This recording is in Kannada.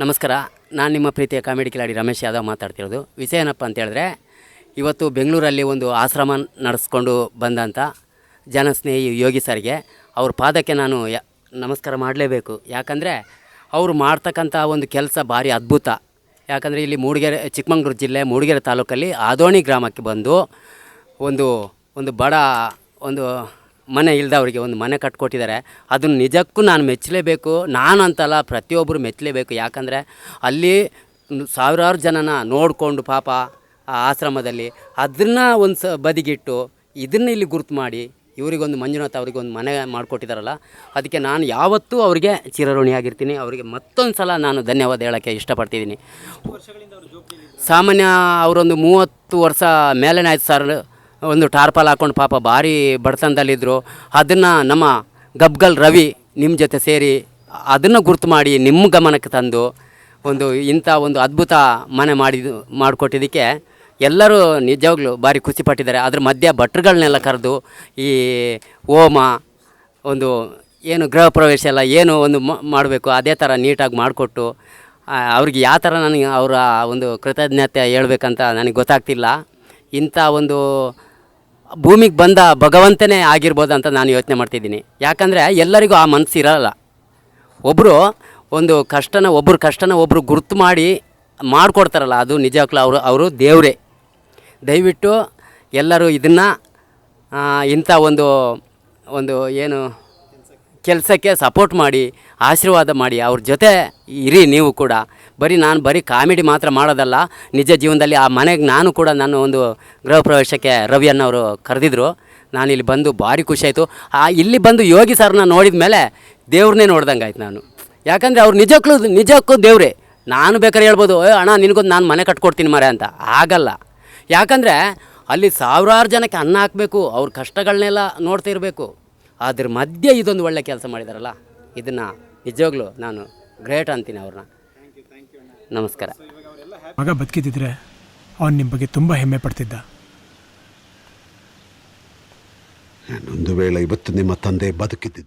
ನಮಸ್ಕಾರ. ನಾನು ನಿಮ್ಮ ಪ್ರೀತಿಯ ಕಾಮಿಡಿ ಕಿಲಾಡಿ ರಮೇಶ್ ಯಾದವ್ ಮಾತಾಡ್ತಿರೋದು. ವಿಷಯ ಏನಪ್ಪ ಅಂತ ಹೇಳಿದ್ರೆ, ಇವತ್ತು ಬೆಂಗಳೂರಲ್ಲಿ ಒಂದು ಆಶ್ರಮ ನಡೆಸ್ಕೊಂಡು ಬಂದಂಥ ಜನಸ್ನೇಹಿ ಯೋಗಿ ಸರ್ಗೆ ಅವ್ರ ಪಾದಕ್ಕೆ ನಾನು ಯ, ನಮಸ್ಕಾರ ಮಾಡಲೇಬೇಕು. ಯಾಕಂದರೆ ಅವರು ಮಾಡ್ತಕ್ಕಂಥ ಒಂದು ಕೆಲಸ ಭಾರಿ ಅದ್ಭುತ. ಯಾಕಂದರೆ ಇಲ್ಲಿ ಮೂಡಿಗೆರೆ, ಚಿಕ್ಕಮಂಗ್ಳೂರು ಜಿಲ್ಲೆ ಮೂಡಿಗೆರೆ ತಾಲೂಕಲ್ಲಿ ಆದೋಣಿ ಗ್ರಾಮಕ್ಕೆ ಬಂದು ಒಂದು ಒಂದು ಬಡ, ಒಂದು ಮನೆ ಇಲ್ದವರಿಗೆ ಒಂದು ಮನೆ ಕಟ್ಕೊಟ್ಟಿದ್ದಾರೆ. ಅದನ್ನು ನಿಜಕ್ಕೂ ನಾನು ಮೆಚ್ಚಲೇಬೇಕು. ನಾನು ಅಂತಲ್ಲ ಪ್ರತಿಯೊಬ್ಬರು ಮೆಚ್ಚಲೇಬೇಕು. ಯಾಕಂದರೆ ಅಲ್ಲಿ ಸಾವಿರಾರು ಜನನ ನೋಡಿಕೊಂಡು ಪಾಪ ಆ ಆಶ್ರಮದಲ್ಲಿ. ಅದನ್ನು ಒಂದು ಸ ಬದಿಗಿಟ್ಟು ಇದನ್ನು ಇಲ್ಲಿ ಗುರುತು ಮಾಡಿ ಇವರಿಗೊಂದು ಮಂಜುನಾಥ್ ಅವರಿಗೆ ಒಂದು ಮನೆ ಮಾಡಿಕೊಟ್ಟಿದ್ದಾರಲ್ಲ ಅದಕ್ಕೆ ನಾನು ಯಾವತ್ತೂ ಅವರಿಗೆ ಚಿರಋಣಿಯಾಗಿರ್ತೀನಿ. ಅವರಿಗೆ ಮತ್ತೊಂದು ಸಲ ನಾನು ಧನ್ಯವಾದ ಹೇಳೋಕ್ಕೆ ಇಷ್ಟಪಡ್ತಿದ್ದೀನಿ. ಸಾಮಾನ್ಯ ಅವರೊಂದು ಮೂವತ್ತು ವರ್ಷ ಮೇಲೇ ಆಯ್ತು ಸರ್. ಒಂದು ಟಾರ್ಪಲ್ ಹಾಕೊಂಡು ಪಾಪ ಭಾರಿ ಬಡತನದಲ್ಲಿದ್ದರು ಅದನ್ನು ನಮ್ಮ ಗಬ್ಗಲ್ ರವಿ ನಿಮ್ಮ ಜೊತೆ ಸೇರಿ ಅದನ್ನು ಗುರ್ತು ಮಾಡಿ ನಿಮ್ಮ ಗಮನಕ್ಕೆ ತಂದು ಒಂದು ಇಂಥ ಒಂದು ಅದ್ಭುತ ಮನೆ ಮಾಡಿದ್ದು ಮಾಡಿಕೊಟ್ಟಿದ್ದಕ್ಕೆ ಎಲ್ಲರೂ ನಿಜವಾಗ್ಲೂ ಭಾರಿ ಖುಷಿಪಟ್ಟಿದ್ದಾರೆ ಅದ್ರ ಮಧ್ಯೆ ಭಟ್ರುಗಳನ್ನೆಲ್ಲ ಕರೆದು ಈ ಹೋಮ, ಒಂದು ಏನು ಗೃಹ ಪ್ರವೇಶ ಎಲ್ಲ ಏನು ಒಂದು ಮಾಡಬೇಕು, ಅದೇ ಥರ ನೀಟಾಗಿ ಮಾಡಿಕೊಟ್ಟು ಅವ್ರಿಗೆ ಯಾವ ಥರ ನನಗೆ ಅವರ ಒಂದು ಕೃತಜ್ಞತೆ ಹೇಳ್ಬೇಕಂತ ನನಗೆ ಗೊತ್ತಾಗ್ತಿಲ್ಲ. ಇಂಥ ಒಂದು ಭೂಮಿಗೆ ಬಂದ ಭಗವಂತನೇ ಆಗಿರ್ಬೋದು ಅಂತ ನಾನು ಯೋಚನೆ ಮಾಡ್ತಿದ್ದೀನಿ. ಯಾಕಂದರೆ ಎಲ್ಲರಿಗೂ ಆ ಮನಸ್ಸು ಇರಲ್ಲ. ಒಬ್ಬರು ಒಂದು ಕಷ್ಟನ ಒಬ್ಬರು ಕಷ್ಟನ ಒಬ್ಬರು ಗುರುತು ಮಾಡಿ ಮಾಡಿಕೊಡ್ತಾರಲ್ಲ, ಅದು ನಿಜಕ್ಕೂ ಅವರು ಅವರು ದೇವರೇ. ದಯವಿಟ್ಟು ಎಲ್ಲರೂ ಇದನ್ನು ಇಂಥ ಒಂದು ಒಂದು ಏನು ಕೆಲಸಕ್ಕೆ ಸಪೋರ್ಟ್ ಮಾಡಿ, ಆಶೀರ್ವಾದ ಮಾಡಿ, ಅವ್ರ ಜೊತೆ ಇರಿ ನೀವು ಕೂಡ. ಬರೀ ನಾನು ಬರೀ ಕಾಮಿಡಿ ಮಾತ್ರ ಮಾಡೋದಲ್ಲ, ನಿಜ ಜೀವನದಲ್ಲಿ ಆ ಮನೆಗೆ ನಾನು ಕೂಡ ನಾನು ಒಂದು ಗೃಹ ಪ್ರವೇಶಕ್ಕೆ ರವಿ ಅನ್ನೋರು ಕರೆದಿದ್ರು. ನಾನು ಇಲ್ಲಿ ಬಂದು ಭಾರಿ ಖುಷಿಯಾಯಿತು ಆ ಇಲ್ಲಿ ಬಂದು ಯೋಗಿ ಸರ್ನ ನೋಡಿದ ಮೇಲೆ ದೇವ್ರನ್ನೇ ನೋಡ್ದಂಗೆ ಆಯ್ತು ನಾನು. ಯಾಕಂದರೆ ಅವ್ರು ನಿಜಕ್ಕೂ ನಿಜಕ್ಕೂ ದೇವ್ರೆ. ನಾನು ಬೇಕಾದ್ರೆ ಹೇಳ್ಬೋದು ಅಣ್ಣ, ನಿನಗೊಂದು ನಾನು ಮನೆ ಕಟ್ಕೊಡ್ತೀನಿ ಮರೆ ಅಂತ. ಆಗಲ್ಲ. ಯಾಕಂದರೆ ಅಲ್ಲಿ ಸಾವಿರಾರು ಜನಕ್ಕೆ ಅನ್ನ ಹಾಕಬೇಕು, ಅವ್ರ ಕಷ್ಟಗಳನ್ನೆಲ್ಲ ನೋಡ್ತಾ ಇರಬೇಕು ಅದ್ರ ಮಧ್ಯೆ ಇದೊಂದು ಒಳ್ಳೆ ಕೆಲಸ ಮಾಡಿದಾರಲ್ಲ ಇದನ್ನು ನಿಜವಾಗ್ಲೂ ನಾನು ಗ್ರೇಟ್ ಅಂತೀನಿ ಅವ್ರನ್ನ. ನಮಸ್ಕಾರ. ಮಗ ಬದುಕಿದ್ದಿದ್ರೆ ಅವನು ನಿಮ್ಮ ಬಗ್ಗೆ ತುಂಬ ಹೆಮ್ಮೆ ಪಡ್ತಿದ್ದ. ಒಂದು ವೇಳೆ ಇವತ್ತು ನಿಮ್ಮ ತಂದೆ ಬದುಕಿದ್ದಿದ್ದು